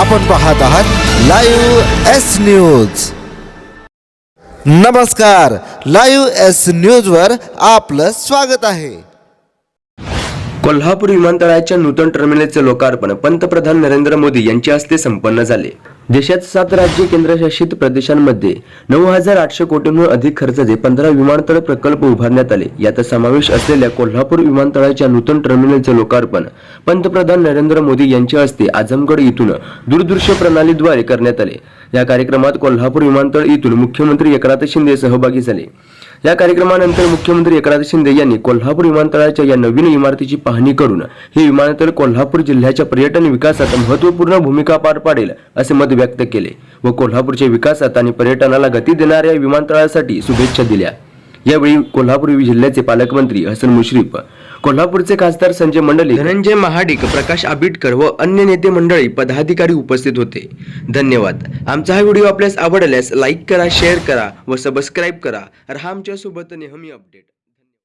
आपण पाहत आहात लाईव्ह एस न्यूज. नमस्कार लाईव्ह एस न्यूजवर आपलं स्वागत आहे. कोल्हापूर विमानतळाच्या नूतन टर्मिनलचे लोकार्पण पंतप्रधान नरेंद्र मोदी यांच्या हस्ते संपन्न झाले. देशात सात राज्य केंद्रशासित प्रदेशांमध्ये नऊ हजार आठशे कोटींहून अधिक खर्चाचे पंधरा विमानतळ प्रकल्प उभारण्यात आले. यात समावेश असलेल्या कोल्हापूर विमानतळाच्या नूतन टर्मिनलचे लोकार्पण पंतप्रधान नरेंद्र मोदी यांच्या हस्ते आझमगड इथून दूरदृश्य प्रणालीद्वारे करण्यात आले. या कार्यक्रमात कोल्हापूर विमानतळ इथून मुख्यमंत्री एकनाथ शिंदे सहभागी झाले. या कार्यक्रमानंतर मुख्यमंत्री एकनाथ शिंदे यांनी कोल्हापूर विमानतळाच्या या नवीन इमारतीची पाहणी करून हे विमानतळ कोल्हापूर जिल्ह्याच्या पर्यटन विकासात महत्त्वपूर्ण भूमिका पार पाडेल असे मत व्यक्त केले व कोल्हापूरच्या विकासात आणि पर्यटनाला गती देणाऱ्या विमानतळासाठी शुभेच्छा दिल्या. यावेळी कोल्हापूर जिल्ह्याचे पालकमंत्री हसन मुश्रीफ कोल्हापूरचे खासदार संजय मंडलिक धनंजय महाडिक प्रकाश आबिटकर व अन्य नेते मंडळी पदाधिकारी उपस्थित होते. धन्यवाद. आमचा हा व्हिडिओ आपल्यास आवडल्यास लाईक करा शेअर करा व सबस्क्राईब करा. रहा आमच्यासोबत नेहमी अपडेट.